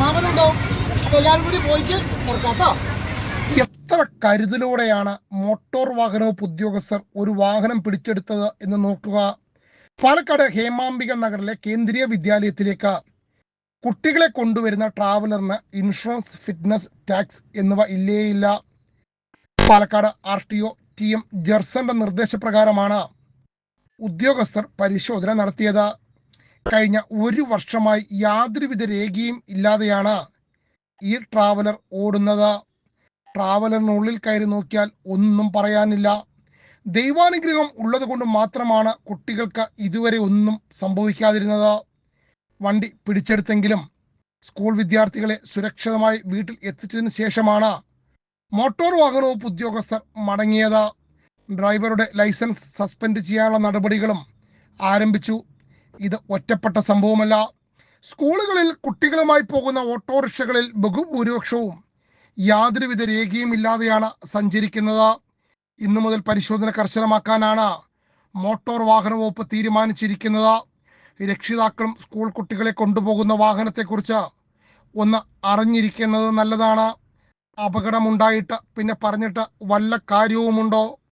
മാമനുണ്ടാവും അപ്പൊ എല്ലാവരും കൂടി പോയിട്ട് എത്ര കരുതലോടെയാണ് മോട്ടോർ വാഹന വകുപ്പ് ഉദ്യോഗസ്ഥർ ഒരു വാഹനം പിടിച്ചെടുത്തത് എന്ന് നോക്കുക. പാലക്കാട് ഹേമാംബിക നഗറിലെ കേന്ദ്രീയ വിദ്യാലയത്തിലേക്ക് കുട്ടികളെ കൊണ്ടുവരുന്ന ട്രാവലറിന് ഇൻഷുറൻസ് ഫിറ്റ്നസ് ടാക്സ് എന്നിവ ഇല്ലേയില്ല. Palakkad R T O T M ജെർസന്റെ നിർദ്ദേശപ്രകാരമാണ് ഉദ്യോഗസ്ഥർ പരിശോധന നടത്തിയത്. കഴിഞ്ഞ ഒരു വർഷമായി യാതൊരുവിധ രേഖയും ഇല്ലാതെയാണ് ഈ ട്രാവലർ ഓടുന്നത്. ട്രാവലറിനുള്ളിൽ കയറി നോക്കിയാൽ ഒന്നും പറയാനില്ല. ദൈവാനുഗ്രഹം ഉള്ളത് കൊണ്ട് മാത്രമാണ് കുട്ടികൾക്ക് ഇതുവരെ ഒന്നും സംഭവിക്കാതിരുന്നത്. വണ്ടി പിടിച്ചെടുത്തെങ്കിലും സ്കൂൾ വിദ്യാർത്ഥികളെ സുരക്ഷിതമായി വീട്ടിൽ എത്തിച്ചതിന് ശേഷമാണ് മോട്ടോർ വാഹന വകുപ്പ് ഉദ്യോഗസ്ഥർ മടങ്ങിയത്. ഡ്രൈവറുടെ ലൈസൻസ് സസ്പെൻഡ് ചെയ്യാനുള്ള നടപടികളും ആരംഭിച്ചു. ഇത് ഒറ്റപ്പെട്ട സംഭവമല്ല. സ്കൂളുകളിൽ കുട്ടികളുമായി പോകുന്ന ഓട്ടോറിക്ഷകളിൽ ബഹുഭൂരിപക്ഷവും യാതൊരുവിധ രേഖയും ഇല്ലാതെയാണ് സഞ്ചരിക്കുന്നത്. ഇന്നു മുതൽ പരിശോധന കർശനമാക്കാനാണ് മോട്ടോർ വാഹന വകുപ്പ് തീരുമാനിച്ചിരിക്കുന്നത്. രക്ഷിതാക്കളും സ്കൂൾ കുട്ടികളെ കൊണ്ടുപോകുന്ന വാഹനത്തെക്കുറിച്ച് ഒന്ന് അറിഞ്ഞിരിക്കുന്നത് നല്ലതാണ്. അപകടമുണ്ടായിട്ട് പിന്നെ പറഞ്ഞിട്ട് വല്ല കാര്യവുമുണ്ടോ?